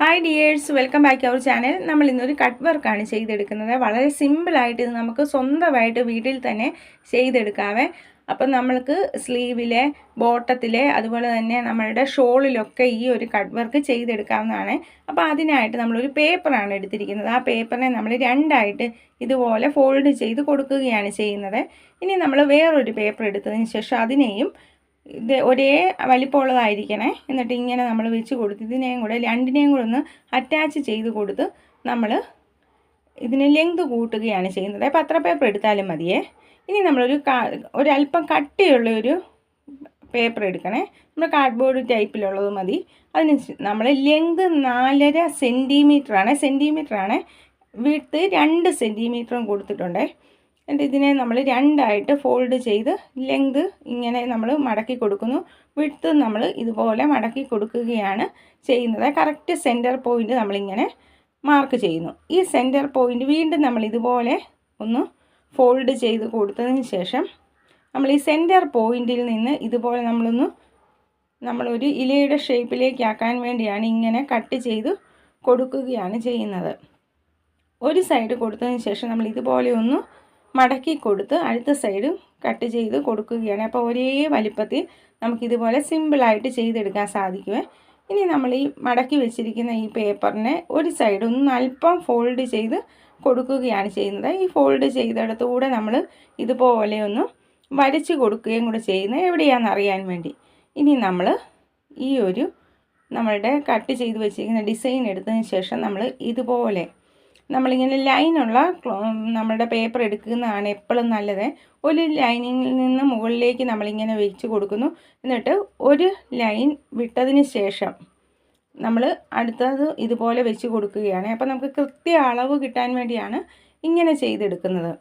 Hi dears welcome back our channel നമ്മൾ ഇന്നൊരു cut വർക്കാണ് ചെയ്തെടുക്കുന്നത്. വളരെ സിമ്പിളായിട്ട് ഇത് നമുക്ക് സ്വന്തമായിട്ട് വീട്ടിൽ തന്നെ ചെയ്തെടുക്കാവേ. അപ്പം നമ്മൾക്ക് സ്ലീവിലെ ബോട്ടത്തിലെ അതുപോലെ തന്നെ നമ്മളുടെ ഷോളിലൊക്കെ ഈ ഒരു കട്ട് വർക്ക് ചെയ്തെടുക്കാവുന്നതാണ്. അപ്പോൾ അതിനായിട്ട് നമ്മളൊരു പേപ്പറാണ് എടുത്തിരിക്കുന്നത്. ആ പേപ്പറിനെ നമ്മൾ രണ്ടായിട്ട് ഇതുപോലെ ഫോൾഡ് ചെയ്ത് കൊടുക്കുകയാണ് ചെയ്യുന്നത്. ഇനി നമ്മൾ വേറൊരു പേപ്പർ എടുത്തതിന് ശേഷം അതിനെയും ഇത് ഒരേ വലിപ്പമുള്ളതായിരിക്കണേ. എന്നിട്ട് ഇങ്ങനെ നമ്മൾ വെച്ച് കൊടുത്ത് ഇതിനെയും കൂടെ രണ്ടിനെയും കൂടെ ഒന്ന് അറ്റാച്ച് ചെയ്ത് കൊടുത്ത് നമ്മൾ ഇതിന് ലെങ്ത് കൂട്ടുകയാണ് ചെയ്യുന്നത്. പത്ര പേപ്പർ എടുത്താലും മതിയേ. ഇനി നമ്മളൊരു ഒരല്പം കട്ടിയുള്ള ഒരു പേപ്പർ എടുക്കണേ. നമ്മൾ കാർഡ്ബോർഡ് ടൈപ്പിലുള്ളത് മതി. അതിന് നമ്മൾ ലെങ്ത് നാലര സെന്റിമീറ്ററാണ് സെന്റിമീറ്ററാണ് വിട്ട് രണ്ട് സെന്റിമീറ്ററും കൊടുത്തിട്ടുണ്ടേ. എന്നിട്ട് ഇതിനെ നമ്മൾ രണ്ടായിട്ട് ഫോൾഡ് ചെയ്ത് ലെങ്ത് ഇങ്ങനെ നമ്മൾ മടക്കി കൊടുക്കുന്നു. വിട്ട് നമ്മൾ ഇതുപോലെ മടക്കി കൊടുക്കുകയാണ് ചെയ്യുന്നത്. കറക്റ്റ് സെന്റർ പോയിന്റ് നമ്മളിങ്ങനെ മാർക്ക് ചെയ്യുന്നു. ഈ സെന്റർ പോയിന്റ് വീണ്ടും നമ്മൾ ഇതുപോലെ ഒന്ന് ഫോൾഡ് ചെയ്ത് കൊടുത്തതിന് ശേഷം നമ്മൾ ഈ സെന്റർ പോയിന്റിൽ നിന്ന് ഇതുപോലെ നമ്മളൊന്ന് നമ്മളൊരു ഇലയുടെ ഷേപ്പിലേക്ക് ആക്കാൻ വേണ്ടിയാണ് ഇങ്ങനെ കട്ട് ചെയ്ത് കൊടുക്കുകയാണ് ചെയ്യുന്നത്. ഒരു സൈഡ് കൊടുത്തതിന് ശേഷം നമ്മൾ ഇതുപോലെ ഒന്ന് മടക്കി കൊടുത്ത് അടുത്ത സൈഡ് കട്ട് ചെയ്ത് കൊടുക്കുകയാണ്. അപ്പോൾ ഒരേ വലിപ്പത്തിൽ നമുക്കിതുപോലെ സിമ്പിളായിട്ട് ചെയ്തെടുക്കാൻ സാധിക്കുമേ ഇനി നമ്മൾ ഈ മടക്കി വെച്ചിരിക്കുന്ന ഈ പേപ്പറിനെ ഒരു സൈഡ് ഒന്ന് അല്പം ഫോൾഡ് ചെയ്ത് കൊടുക്കുകയാണ് ചെയ്യുന്നത്. ഈ ഫോൾഡ് ചെയ്തെടുത്തുകൂടെ നമ്മൾ ഇതുപോലെ ഒന്ന് വരച്ച് കൊടുക്കുകയും കൂടെ ചെയ്യുന്നത് എവിടെയാണെന്ന് അറിയാൻ വേണ്ടി. ഇനി നമ്മൾ ഈ ഒരു നമ്മളുടെ കട്ട് ചെയ്ത് വെച്ചിരിക്കുന്ന ഡിസൈൻ എടുത്തതിന് ശേഷം നമ്മൾ ഇതുപോലെ നമ്മളിങ്ങനെ ലൈനുള്ള നമ്മുടെ പേപ്പർ എടുക്കുന്നതാണ് എപ്പോഴും നല്ലത്. ഒരു ലൈനിങ്ങിൽ നിന്ന് മുകളിലേക്ക് നമ്മളിങ്ങനെ വെച്ച് കൊടുക്കുന്നു. എന്നിട്ട് ഒരു ലൈൻ വിട്ടതിന് ശേഷം നമ്മൾ അടുത്തത് ഇതുപോലെ വെച്ച് കൊടുക്കുകയാണ്. അപ്പോൾ നമുക്ക് കൃത്യ അളവ് കിട്ടാൻ വേണ്ടിയാണ് ഇങ്ങനെ ചെയ്തെടുക്കുന്നത്.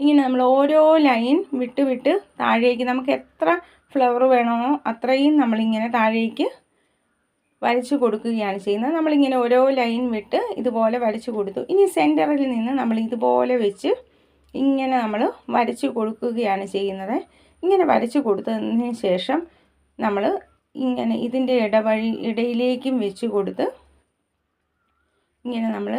ഇങ്ങനെ നമ്മൾ ഓരോ ലൈൻ വിട്ട് വിട്ട് താഴേക്ക് നമുക്ക് എത്ര ഫ്ലവർ വേണമോ അത്രയും നമ്മളിങ്ങനെ താഴേക്ക് വരച്ചു കൊടുക്കുകയാണ് ചെയ്യുന്നത്. നമ്മളിങ്ങനെ ഓരോ ലൈൻ വിട്ട് ഇതുപോലെ വരച്ചു കൊടുത്തു. ഇനി സെന്ററിൽ നിന്ന് നമ്മൾ ഇതുപോലെ വെച്ച് ഇങ്ങനെ നമ്മൾ വരച്ചു കൊടുക്കുകയാണ് ചെയ്യുന്നത്. ഇങ്ങനെ വരച്ചു കൊടുത്തതിന് ശേഷം നമ്മൾ ഇങ്ങനെ ഇതിന്റെ ഇടവഴി ഇടയിലേക്കും വെച്ച് കൊടുത്ത് ഇങ്ങനെ നമ്മൾ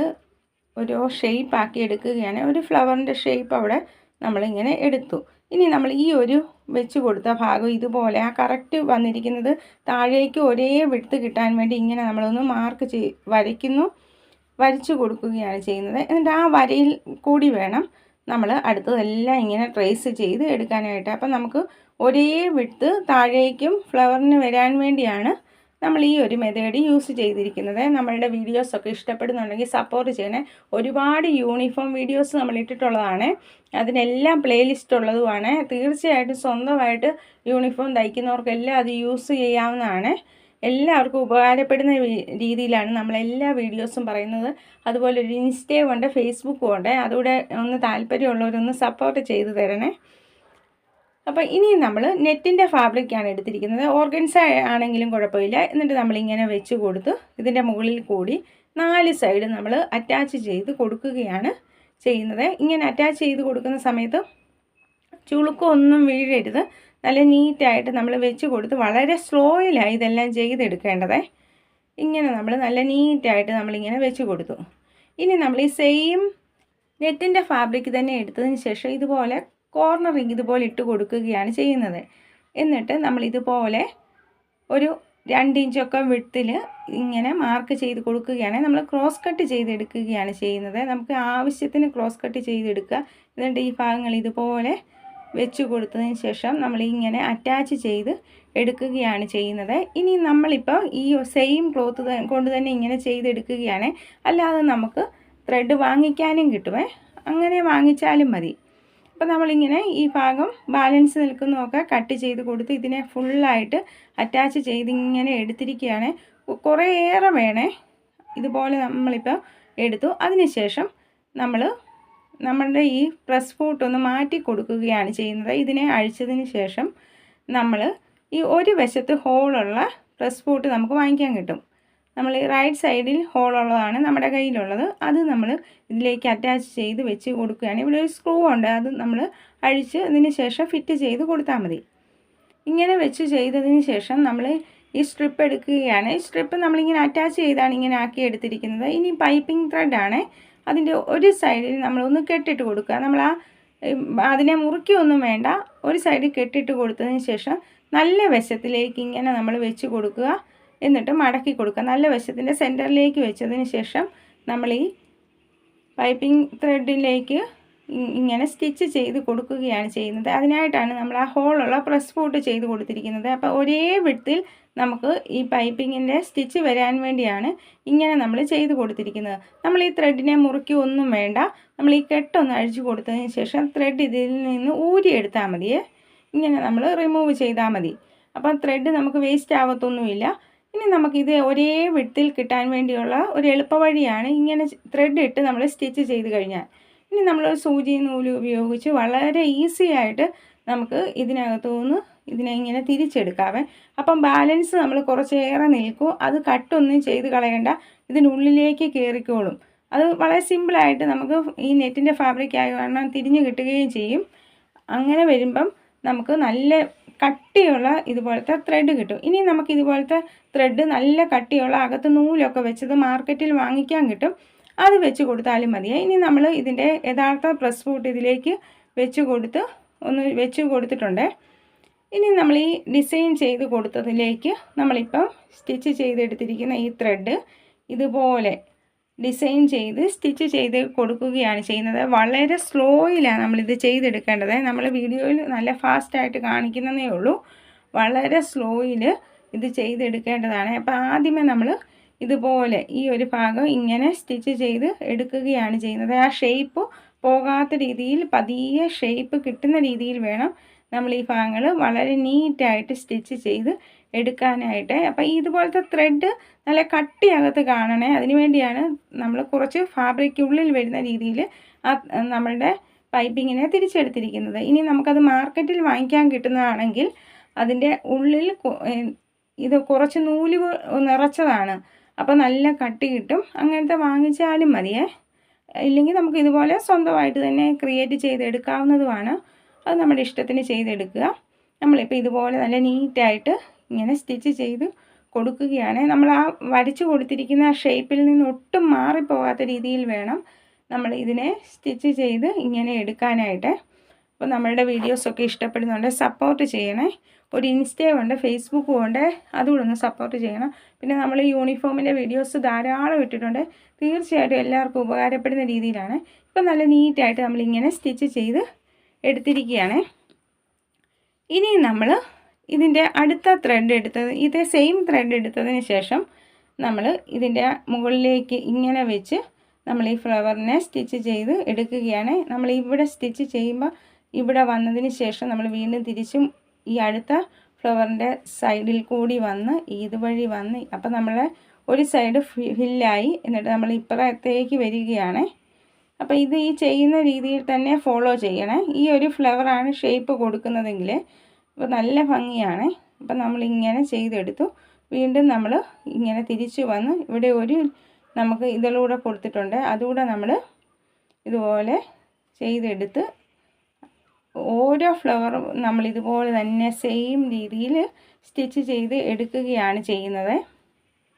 ഓരോ ഷേപ്പ് ആക്കി എടുക്കുകയാണ്. ഒരു ഫ്ലവറിന്റെ ഷേപ്പ് അവിടെ നമ്മളിങ്ങനെ എടുത്തു. ഇനി നമ്മൾ ഈ ഒരു വെച്ച് കൊടുത്ത ഭാഗം ഇതുപോലെ ആ കറക്റ്റ് വന്നിരിക്കുന്നത് താഴേക്ക് ഒരേ വിടുത്ത് കിട്ടാൻ വേണ്ടി ഇങ്ങനെ നമ്മളൊന്ന് മാർക്ക് ചെയ് വരയ്ക്കുന്നു. വരച്ചു കൊടുക്കുകയാണ് ചെയ്യുന്നത്. എന്നിട്ട് ആ വരയിൽ കൂടി വേണം നമ്മൾ അടുത്തതെല്ലാം ഇങ്ങനെ ട്രേസ് ചെയ്ത് എടുക്കാനായിട്ട്. അപ്പം നമുക്ക് ഒരേ വിട്ട് താഴേക്കും ഫ്ലവറിന് വരാൻ വേണ്ടിയാണ് നമ്മൾ ഈ ഒരു മെത്തേഡ് യൂസ് ചെയ്തിരിക്കുന്നത്. നമ്മളുടെ വീഡിയോസൊക്കെ ഇഷ്ടപ്പെടുന്നുണ്ടെങ്കിൽ സപ്പോർട്ട് ചെയ്യണേ. ഒരുപാട് യൂണിഫോം വീഡിയോസ് നമ്മൾ ഇട്ടിട്ടുള്ളതാണ്. അതിനെല്ലാം പ്ലേലിസ്റ്റ് ഉള്ളതുമാണ്. തീർച്ചയായിട്ടും സ്വന്തമായിട്ട് യൂണിഫോം തയ്ക്കുന്നവർക്കെല്ലാം അത് യൂസ് ചെയ്യാവുന്നതാണ്. എല്ലാവർക്കും ഉപകാരപ്പെടുന്ന രീതിയിലാണ് നമ്മൾ എല്ലാ വീഡിയോസും പറയുന്നത്. അതുപോലെ ഒരു ഇൻസ്റ്റയും ഉണ്ട് ഫേസ്ബുക്കും ഉണ്ട്. അതുകൂടെ ഒന്ന് താല്പര്യമുള്ളവരൊന്ന് സപ്പോർട്ട് ചെയ്തു തരണേ. അപ്പോൾ ഇനി നമ്മൾ നെറ്റിന്റെ ഫാബ്രിക്കാണ് എടുത്തിരിക്കുന്നത്. ഓർഗൻസ് ആണെങ്കിലും കുഴപ്പമില്ല. എന്നിട്ട് നമ്മളിങ്ങനെ വെച്ച് കൊടുത്ത് ഇതിന്റെ മുകളിൽ കൂടി നാല് സൈഡ് നമ്മൾ അറ്റാച്ച് ചെയ്ത് കൊടുക്കുകയാണ് ചെയ്യുന്നത്. ഇങ്ങനെ അറ്റാച്ച് ചെയ്ത് കൊടുക്കുന്ന സമയത്ത് ചുളുക്കൊന്നും വീഴരുത്. നല്ല നീറ്റായിട്ട് നമ്മൾ വെച്ച് കൊടുത്ത് വളരെ സ്ലോയിലായി ഇതെല്ലാം ചെയ്തെടുക്കേണ്ടത്. ഇങ്ങനെ നമ്മൾ നല്ല നീറ്റായിട്ട് നമ്മളിങ്ങനെ വെച്ച് കൊടുത്തു. ഇനി നമ്മൾ ഈ സെയിം നെറ്റിന്റെ ഫാബ്രിക് തന്നെ എടുത്തതിന് ശേഷം ഇതുപോലെ കോർണറിങ് ഇതുപോലെ ഇട്ട് കൊടുക്കുകയാണ് ചെയ്യുന്നത്. എന്നിട്ട് നമ്മൾ ഇതുപോലെ ഒരു രണ്ട് ഇഞ്ചൊക്കെ വിട്ടിൽ ഇങ്ങനെ മാർക്ക് ചെയ്ത് കൊടുക്കുകയാണ്. നമ്മൾ ക്രോസ് കട്ട് ചെയ്തെടുക്കുകയാണ് ചെയ്യുന്നത്. നമുക്ക് ആവശ്യത്തിന് ക്രോസ് കട്ട് ചെയ്തെടുക്കുക. എന്നിട്ട് ഈ ഭാഗങ്ങൾ ഇതുപോലെ വെച്ച് കൊടുത്തതിന് ശേഷം നമ്മൾ ഇങ്ങനെ അറ്റാച്ച് ചെയ്ത് എടുക്കുകയാണ് ചെയ്യുന്നത്. ഇനി നമ്മളിപ്പോൾ ഈ സെയിം ക്ലോത്ത് കൊണ്ട് തന്നെ ഇങ്ങനെ ചെയ്തെടുക്കുകയാണ്. അല്ലാതെ നമുക്ക് ത്രെഡ് വാങ്ങിക്കാനും കിട്ടുമേ അങ്ങനെ വാങ്ങിച്ചാലും മതി. അപ്പോൾ നമ്മളിങ്ങനെ ഈ ഭാഗം ബാലൻസ് നിൽക്കുന്നതൊക്കെ കട്ട് ചെയ്ത് കൊടുത്ത് ഇതിനെ ഫുള്ളായിട്ട് അറ്റാച്ച് ചെയ്ത് ഇങ്ങനെ എടുത്തിരിക്കുകയാണ്. കുറേയേറെ വേണേ ഇതുപോലെ നമ്മളിപ്പോൾ എടുത്തു. അതിനുശേഷം നമ്മൾ നമ്മളുടെ ഈ പ്രസ് ഫൂട്ടൊന്ന് മാറ്റി കൊടുക്കുകയാണ് ചെയ്യുന്നത്. ഇതിനെ അഴിച്ചതിന് ശേഷം നമ്മൾ ഈ ഒരു വശത്ത് ഹോളുള്ള പ്രസ് ഫൂട്ട് നമുക്ക് വാങ്ങിക്കാൻ കിട്ടും. നമ്മൾ റൈറ്റ് സൈഡിൽ ഹോൾ ഉള്ളതാണ് നമ്മുടെ കയ്യിലുള്ളത്. അത് നമ്മൾ ഇതിലേക്ക് അറ്റാച്ച് ചെയ്ത് വെച്ച് കൊടുക്കുകയാണ്. ഇവിടെ ഒരു സ്ക്രൂ ഉണ്ട്. അത് നമ്മൾ അഴിച്ച് അതിന് ശേഷം ഫിറ്റ് ചെയ്ത് കൊടുത്താൽ മതി. ഇങ്ങനെ വെച്ച് ചെയ്തതിന് ശേഷം നമ്മൾ ഈ സ്ട്രിപ്പ് എടുക്കുകയാണ്. ഈ സ്ട്രിപ്പ് നമ്മളിങ്ങനെ അറ്റാച്ച് ചെയ്താണ് ഇങ്ങനെ ആക്കി എടുത്തിരിക്കുന്നത്. ഇനി പൈപ്പിംഗ് ത്രെഡാണ് അതിന്റെ ഒരു സൈഡിൽ നമ്മളൊന്ന് കെട്ടിട്ട് കൊടുക്കുക. നമ്മൾ ആ അതിനെ മുറിക്കൊന്നും വേണ്ട. ഒരു സൈഡിൽ കെട്ടിട്ട് കൊടുത്തതിന് ശേഷം നല്ല വശത്തിലേക്ക് ഇങ്ങനെ നമ്മൾ വെച്ച് കൊടുക്കുക. എന്നിട്ട് മടക്കി കൊടുക്കുക. നല്ല വശത്തിന്റെ സെന്ററിലേക്ക് വെച്ചതിന് ശേഷം നമ്മൾ ഈ പൈപ്പിംഗ് ത്രെഡിലേക്ക് ഇങ്ങനെ സ്റ്റിച്ച് ചെയ്ത് കൊടുക്കുകയാണ് ചെയ്യുന്നത്. അതിനായിട്ടാണ് നമ്മൾ ആ ഹോളുള്ള പ്രസ് ഫൂട്ട് ചെയ്ത് കൊടുത്തിരിക്കുന്നത്. അപ്പോൾ ഒരേ വിടത്തിൽ നമുക്ക് ഈ പൈപ്പിങ്ങിന്റെ സ്റ്റിച്ച് വരാൻ വേണ്ടിയാണ് ഇങ്ങനെ നമ്മൾ ചെയ്ത് കൊടുത്തിരിക്കുന്നത്. നമ്മൾ ഈ ത്രെഡിനെ മുറുക്കി ഒന്നും വേണ്ട. നമ്മൾ ഈ കെട്ടൊന്ന് അഴിച്ചു കൊടുത്തതിന് ശേഷം ത്രെഡ് ഇതിൽ നിന്ന് ഊരിയെടുത്താൽ മതിയേ. ഇങ്ങനെ നമ്മൾ റിമൂവ് ചെയ്താൽ മതി. അപ്പം ത്രെഡ് നമുക്ക് വേസ്റ്റ് ആവത്തൊന്നുമില്ല. ഇനി നമുക്കിത് ഒരേ വിട്ടിൽ കിട്ടാൻ വേണ്ടിയുള്ള ഒരു എളുപ്പവഴിയാണ് ഇങ്ങനെ ത്രെഡ് ഇട്ട് നമ്മൾ സ്റ്റിച്ച് ചെയ്ത് കഴിഞ്ഞാൽ. ഇനി നമ്മൾ സൂചി നൂൽ ഉപയോഗിച്ച് വളരെ ഈസി ആയിട്ട് നമുക്ക് ഇതിനകത്തുനിന്ന് ഇതിനെ ഇങ്ങനെ തിരിച്ചെടുക്കാവേ. അപ്പം ബാലൻസ് നമ്മൾ കുറച്ചേറെ നിൽക്കും. അത് കട്ടൊന്നും ചെയ്ത് കളയണ്ട. ഇതിനുള്ളിലേക്ക് കയറിക്കോളും അത് വളരെ സിമ്പിളായിട്ട് നമുക്ക് ഈ നെറ്റിന്റെ ഫാബ്രിക് ആയ കാരണം തിരിഞ്ഞ് കിട്ടുകയും ചെയ്യും. അങ്ങനെ വരുമ്പം നമുക്ക് നല്ല കട്ടിയുള്ള ഇതുപോലത്തെ ത്രെഡ് കിട്ടും. ഇനി നമുക്ക് ഇതുപോലത്തെ ത്രെഡ് നല്ല കട്ടിയുള്ള അകത്ത് നൂലൊക്കെ വെച്ചത് മാർക്കറ്റിൽ വാങ്ങിക്കാൻ കിട്ടും. അത് വെച്ച് കൊടുത്താലും മതിയെ ഇനി നമ്മൾ ഇതിന്റെ യഥാർത്ഥ പ്രസ് ഫൂട്ട് ഇതിലേക്ക് വെച്ച് കൊടുത്ത് ഒന്ന് വെച്ച് കൊടുത്തിട്ടുണ്ട്. ഇനി നമ്മൾ ഈ ഡിസൈൻ ചെയ്ത് കൊടുത്തതിലേക്ക് നമ്മളിപ്പം സ്റ്റിച്ച് ചെയ്തെടുത്തിരിക്കുന്ന ഈ ത്രെഡ് ഇതുപോലെ ഡിസൈൻ ചെയ്ത് സ്റ്റിച്ച് ചെയ്ത് കൊടുക്കുകയാണ് ചെയ്യുന്നത്. വളരെ സ്ലോയിലാണ് നമ്മളിത് ചെയ്തെടുക്കേണ്ടത്. നമ്മൾ വീഡിയോയിൽ നല്ല ഫാസ്റ്റായിട്ട് കാണിക്കുന്നതേ ഉള്ളൂ. വളരെ സ്ലോയിൽ ഇത് ചെയ്തെടുക്കേണ്ടതാണ്. അപ്പോൾ ആദ്യമേ നമ്മൾ ഇതുപോലെ ഈ ഒരു ഭാഗം ഇങ്ങനെ സ്റ്റിച്ച് ചെയ്ത് എടുക്കുകയാണ് ചെയ്യുന്നത്. ആ ഷേപ്പ് പോകാത്ത രീതിയിൽ പതിയെ ഷേപ്പ് കിട്ടുന്ന രീതിയിൽ വേണം നമ്മൾ ഈ ഭാഗങ്ങൾ വളരെ നീറ്റായിട്ട് സ്റ്റിച്ച് ചെയ്ത് എടുക്കാനായിട്ട്. അപ്പോൾ ഇതുപോലത്തെ ത്രെഡ് നല്ല കട്ടിയകത്ത് കാണണേ. അതിന് വേണ്ടിയാണ് നമ്മൾ കുറച്ച് ഫാബ്രിക് ഉള്ളിൽ വരുന്ന രീതിയിൽ നമ്മളുടെ പൈപ്പിങ്ങിനെ തിരിച്ചെടുത്തിരിക്കുന്നത്. ഇനി നമുക്കത് മാർക്കറ്റിൽ വാങ്ങിക്കാൻ കിട്ടുന്നതാണെങ്കിൽ അതിന്റെ ഉള്ളിൽ ഇത് കുറച്ച് നൂൽ നിറച്ചതാണ്. അപ്പോൾ നല്ല കട്ടി കിട്ടും. അങ്ങനത്തെ വാങ്ങിച്ചാലും മതിയേ. ഇല്ലെങ്കിൽ നമുക്ക് ഇതുപോലെ സ്വന്തമായിട്ട് തന്നെ ക്രിയേറ്റ് ചെയ്തെടുക്കാവുന്നതുമാണ്. അത് നമ്മുടെ ഇഷ്ടത്തിന് ചെയ്തെടുക്കുക. നമ്മളിപ്പോൾ ഇതുപോലെ നല്ല നീറ്റായിട്ട് ഇങ്ങനെ സ്റ്റിച്ച് ചെയ്ത് കൊടുക്കുകയാണ്. നമ്മൾ ആ വരച്ച് കൊടുത്തിരിക്കുന്ന ഷേപ്പിൽ നിന്ന് ഒട്ടും മാറിപ്പോകാത്ത രീതിയിൽ വേണം നമ്മൾ ഇതിനെ സ്റ്റിച്ച് ചെയ്ത് ഇങ്ങനെ എടുക്കാനായിട്ട്. അപ്പോൾ നമ്മളുടെ വീഡിയോസൊക്കെ ഇഷ്ടപ്പെടുന്നുണ്ട് സപ്പോർട്ട് ചെയ്യണേ. ഒരു ഇൻസ്റ്റയും ഉണ്ട് ഫേസ്ബുക്കും ഉണ്ട് അതുകൂടെ ഒന്ന് സപ്പോർട്ട് ചെയ്യണം. പിന്നെ നമ്മൾ യൂണിഫോമിന്റെ വീഡിയോസ് ധാരാളം ഇട്ടിട്ടുണ്ട്. തീർച്ചയായിട്ടും എല്ലാവർക്കും ഉപകാരപ്പെടുന്ന രീതിയിലാണ്. ഇപ്പം നല്ല നീറ്റായിട്ട് നമ്മളിങ്ങനെ സ്റ്റിച്ച് ചെയ്ത് എടുത്തിരിക്കുകയാണ്. ഇനി നമ്മൾ ഇതിന്റെ അടുത്ത ത്രെഡ് എടുത്തത് ഇതേ സെയിം ത്രെഡ് എടുത്തതിന് ശേഷം നമ്മൾ ഇതിന്റെ മുകളിലേക്ക് ഇങ്ങനെ വെച്ച് നമ്മൾ ഈ ഫ്ലവറിനെ സ്റ്റിച്ച് ചെയ്ത് എടുക്കുകയാണ്. നമ്മൾ ഇവിടെ സ്റ്റിച്ച് ചെയ്യുമ്പോൾ ഇവിടെ വന്നതിന് ശേഷം നമ്മൾ വീണ്ടും തിരിച്ചും ഈ അടുത്ത ഫ്ലവറിന്റെ സൈഡിൽ കൂടി വന്ന് ഇതുവഴി വന്ന് അപ്പം നമ്മൾ ഒരു സൈഡ് ഫില്ലായി എന്നിട്ട് നമ്മൾ ഇപ്പുറത്തേക്ക് വരികയാണ്. അപ്പോൾ ഇത് ഈ ചെയ്യുന്ന രീതിയിൽ തന്നെ ഫോളോ ചെയ്യണേ. ഈ ഒരു ഫ്ലവറാണ് ഷേപ്പ് കൊടുക്കുന്നതെങ്കിൽ അപ്പോൾ നല്ല ഭംഗിയാണ്. അപ്പം നമ്മളിങ്ങനെ ചെയ്തെടുത്തു. വീണ്ടും നമ്മൾ ഇങ്ങനെ തിരിച്ചു വന്ന്. ഇവിടെ ഒരു നമുക്ക് ഇതിലൂടെ കൊടുത്തിട്ടുണ്ട്. അതുകൂടെ നമ്മൾ ഇതുപോലെ ചെയ്തെടുത്ത് ഓരോ ഫ്ലവറും നമ്മൾ ഇതുപോലെ തന്നെ സെയിം രീതിയിൽ സ്റ്റിച്ച് ചെയ്ത് എടുക്കുകയാണ് ചെയ്യുന്നത്.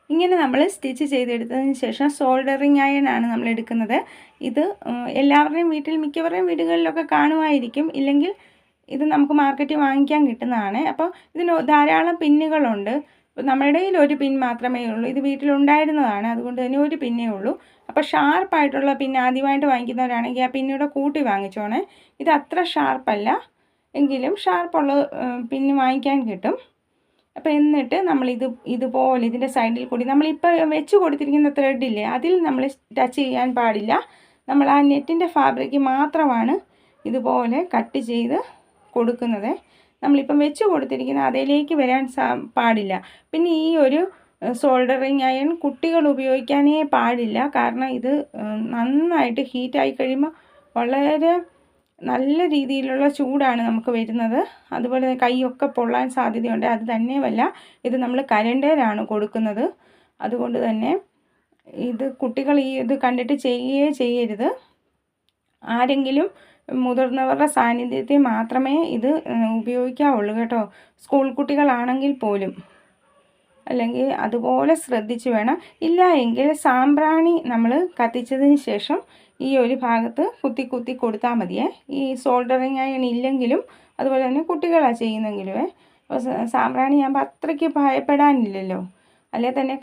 ഇങ്ങനെ നമ്മൾ സ്റ്റിച്ച് ചെയ്തെടുത്തതിന് ശേഷം സോൾഡറിങ് അയണാണ് നമ്മൾ എടുക്കുന്നത്. ഇത് എല്ലാവരുടെയും വീട്ടിൽ മിക്കവരുടെയും വീടുകളിലൊക്കെ കാണുമായിരിക്കും. ഇല്ലെങ്കിൽ ഇത് നമുക്ക് മാർക്കറ്റിൽ വാങ്ങിക്കാൻ കിട്ടുന്നതാണ്. അപ്പോൾ ഇതിന് ധാരാളം പിന്നുകളുണ്ട്. നമ്മുടെ ഒരു പിൻ മാത്രമേ ഉള്ളൂ. ഇത് വീട്ടിലുണ്ടായിരുന്നതാണ്. അതുകൊണ്ട് തന്നെ ഒരു പിന്നേ ഉള്ളൂ. അപ്പോൾ ഷാർപ്പായിട്ടുള്ള പിൻ ആദ്യമായിട്ട് വാങ്ങിക്കുന്നവരാണെങ്കിൽ ആ പിന്നൂടെ കൂട്ടി വാങ്ങിച്ചോണേ. ഇത് അത്ര ഷാർപ്പല്ല എങ്കിലും ഷാർപ്പുള്ള പിന്ന് വാങ്ങിക്കാൻ കിട്ടും. അപ്പോൾ എന്നിട്ട് നമ്മൾ ഇത് ഇതുപോലെ ഇതിന്റെ സൈഡിൽ കൂടി നമ്മളിപ്പോൾ വെച്ച് കൊടുത്തിരിക്കുന്ന ത്രെഡില്ലേ അതിൽ നമ്മൾ ടച്ച് ചെയ്യാൻ പാടില്ല. നമ്മൾ ആ നെറ്റിന്റെ ഫാബ്രിക് മാത്രമാണ് ഇതുപോലെ കട്ട് ചെയ്ത് കൊടുക്കുന്നത്. നമ്മളിപ്പം വെച്ച് കൊടുത്തിരിക്കുന്ന അതിലേക്ക് വരാൻ പാടില്ല. പിന്നെ ഈ ഒരു സോൾഡറിങ് അയൺ കുട്ടികൾ ഉപയോഗിക്കാനേ പാടില്ല. കാരണം ഇത് നന്നായിട്ട് ഹീറ്റായി കഴിയുമ്പോൾ വളരെ നല്ല രീതിയിലുള്ള ചൂടാണ് നമുക്ക് വരുന്നത്. അതുപോലെ കൈയൊക്കെ പൊള്ളാൻ സാധ്യതയുണ്ട്. അത് തന്നെയുമല്ല ഇത് നമ്മൾ കരണ്ടേലാണ് കൊടുക്കുന്നത്. അതുകൊണ്ട് തന്നെ ഇത് കുട്ടികൾ ഈ ഇത് കണ്ടിട്ട് ചെയ്യേ ചെയ്യരുത്. ആരെങ്കിലും മുതിർന്നവരുടെ സാന്നിധ്യത്തിൽ മാത്രമേ ഇത് ഉപയോഗിക്കാവുള്ളൂ കേട്ടോ. സ്കൂൾ കുട്ടികളാണെങ്കിൽ പോലും. അല്ലെങ്കിൽ അതുപോലെ ശ്രദ്ധിച്ച് വേണം. ഇല്ല എങ്കിൽ സാമ്പ്രാണി നമ്മൾ കത്തിച്ചതിന് ശേഷം ഈ ഒരു ഭാഗത്ത് കുത്തി കുത്തി കൊടുത്താൽ മതിയേ. ഈ സോൾഡറിങ് അയൺ ഇല്ലെങ്കിലും അതുപോലെ തന്നെ കുട്ടികളാണ് ചെയ്യുന്നെങ്കിലും അപ്പോൾ സാമ്പ്രാണി ആകുമ്പോൾ അത്രയ്ക്ക് ഭയപ്പെടാനില്ലല്ലോ. അല്ലെ തന്നെ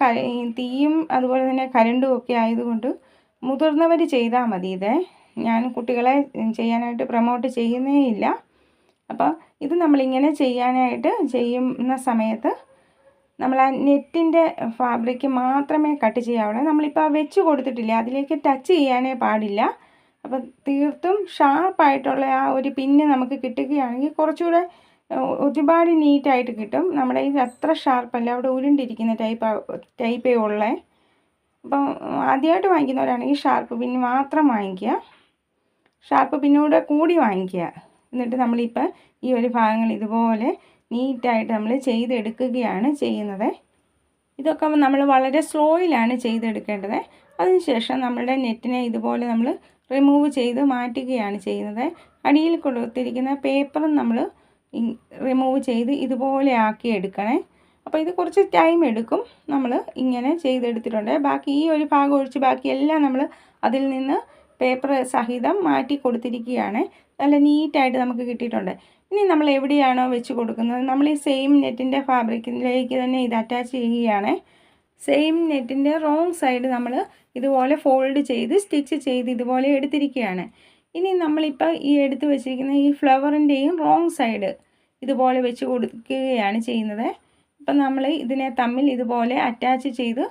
തീയും അതുപോലെ തന്നെ കരണ്ടും ഒക്കെ ആയതുകൊണ്ട് മുതിർന്നവർ ചെയ്താൽ മതി ഇതേ ഞാൻ കുട്ടികളെ ചെയ്യാനായിട്ട് പ്രൊമോട്ട് ചെയ്യുന്നേ ഇല്ല. അപ്പോൾ ഇത് നമ്മളിങ്ങനെ ചെയ്യാനായിട്ട് ചെയ്യുന്ന സമയത്ത് നമ്മൾ ആ നെറ്റിന്റെ ഫാബ്രിക് മാത്രമേ കട്ട് ചെയ്യാവുള്ളൂ. നമ്മളിപ്പോൾ വെച്ച് കൊടുത്തിട്ടില്ല? അതിലേക്ക് ടച്ച് ചെയ്യാനേ പാടില്ല. അപ്പോൾ തീർത്തും ഷാർപ്പായിട്ടുള്ള ആ ഒരു പിന്ന് നമുക്ക് കിട്ടുകയാണെങ്കിൽ കുറച്ചുകൂടെ ഒരുപാട് നീറ്റായിട്ട് കിട്ടും. നമ്മുടെ ഇത് അത്ര ഷാർപ്പല്ല അവിടെ ഉരുണ്ടിരിക്കുന്ന ടൈപ്പ് ടൈപ്പേ ഉള്ളേ. അപ്പം ആദ്യമായിട്ട് വാങ്ങിക്കുന്നവരാണെങ്കിൽ ഷാർപ്പ് പിന്ന് മാത്രം വാങ്ങിക്കുക. ഷാർപ്പ് പിന്നൂടെ കൂടി വാങ്ങിക്കുക. എന്നിട്ട് നമ്മളിപ്പോൾ ഈ ഒരു ഭാഗങ്ങൾ ഇതുപോലെ നീറ്റായിട്ട് നമ്മൾ ചെയ്തെടുക്കുകയാണ് ചെയ്യുന്നത്. ഇതൊക്കെ നമ്മൾ വളരെ സ്ലോയിലാണ് ചെയ്തെടുക്കേണ്ടത്. അതിനുശേഷം നമ്മളുടെ നെറ്റിനെ ഇതുപോലെ നമ്മൾ റിമൂവ് ചെയ്ത് മാറ്റുകയാണ് ചെയ്യുന്നത്. അടിയിൽ കൊടുത്തിരിക്കുന്ന പേപ്പറും നമ്മൾ റിമൂവ് ചെയ്ത് ഇതുപോലെ ആക്കി എടുക്കണേ. അപ്പോൾ ഇത് കുറച്ച് ടൈം എടുക്കും നമ്മൾ ഇങ്ങനെ ചെയ്തെടുത്തിട്ടുണ്ട്. ബാക്കി ഈ ഒരു ഭാഗം ഒഴിച്ച് ബാക്കി എല്ലാം നമ്മൾ അതിൽ നിന്ന് പേപ്പർ സഹിതം മാറ്റി കൊടുത്തിരിക്കുകയാണ്. നല്ല നീറ്റായിട്ട് നമുക്ക് കിട്ടിയിട്ടുണ്ട്. ഇനി നമ്മൾ എവിടെയാണോ വെച്ച് കൊടുക്കുന്നത്? നമ്മൾ ഈ സെയിം നെറ്റിന്റെ ഫാബ്രിക്കിലേക്ക് തന്നെ ഇത് അറ്റാച്ച് ചെയ്യുകയാണ്. സെയിം നെറ്റിന്റെ റോങ് സൈഡ് നമ്മൾ ഇതുപോലെ ഫോൾഡ് ചെയ്ത് സ്റ്റിച്ച് ചെയ്ത് ഇതുപോലെ എടുത്തിരിക്കുകയാണ്. ഇനി നമ്മളിപ്പോൾ ഈ എടുത്ത് വെച്ചിരിക്കുന്ന ഈ ഫ്ലവറിന്റെയും റോങ് സൈഡ് ഇതുപോലെ വെച്ച് കൊടുക്കുകയാണ് ചെയ്യുന്നത്. അപ്പം നമ്മൾ ഇതിനെ തമ്മിൽ ഇതുപോലെ അറ്റാച്ച് ചെയ്ത്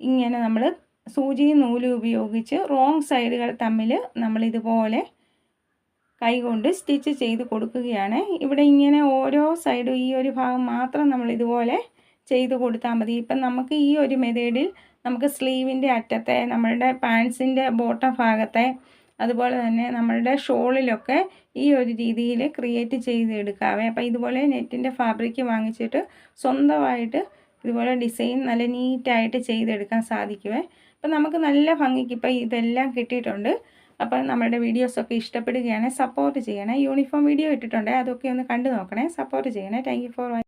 ഇങ്ങനെ നമ്മൾ സൂചിയും നൂലും ഉപയോഗിച്ച് റോങ് സൈഡുകൾ തമ്മിൽ നമ്മൾ ഇതുപോലെ കൈകൊണ്ട് സ്റ്റിച്ച് ചെയ്ത് കൊടുക്കുകയാണ്. ഇവിടെ ഇങ്ങനെ ഓരോ സൈഡും ഈ ഒരു ഭാഗം മാത്രം നമ്മൾ ഇതുപോലെ ചെയ്ത് കൊടുത്താൽ മതി. ഇപ്പം നമുക്ക് ഈ ഒരു മെത്തേഡിൽ നമുക്ക് സ്ലീവിന്റെ അറ്റത്തെ നമ്മളുടെ പാൻസിന്റെ ബോട്ടം ഭാഗത്തെ അതുപോലെ തന്നെ നമ്മളുടെ ഷോളിലൊക്കെ ഈ ഒരു രീതിയിൽ ക്രിയേറ്റ് ചെയ്ത് ചെയ്തെടുക്കാവേ അപ്പോൾ ഇതുപോലെ നെറ്റിന്റെ ഫാബ്രിക് വാങ്ങിച്ചിട്ട് സ്വന്തമായിട്ട് ഇതുപോലെ ഡിസൈൻ നല്ല നീറ്റായിട്ട് ചെയ്തെടുക്കാൻ സാധിക്കുമേ അപ്പം നമുക്ക് നല്ല ഭംഗിക്ക് ഇപ്പം ഇതെല്ലാം കിട്ടിയിട്ടുണ്ട്. അപ്പം നമ്മുടെ വീഡിയോസൊക്കെ ഇഷ്ടപ്പെടുകയാണെങ്കിൽ സപ്പോർട്ട് ചെയ്യണേ. യൂണിഫോം വീഡിയോ ഇട്ടിട്ടുണ്ട് അതൊക്കെ ഒന്ന് കണ്ടു നോക്കണേ. സപ്പോർട്ട് ചെയ്യണേ. Thank for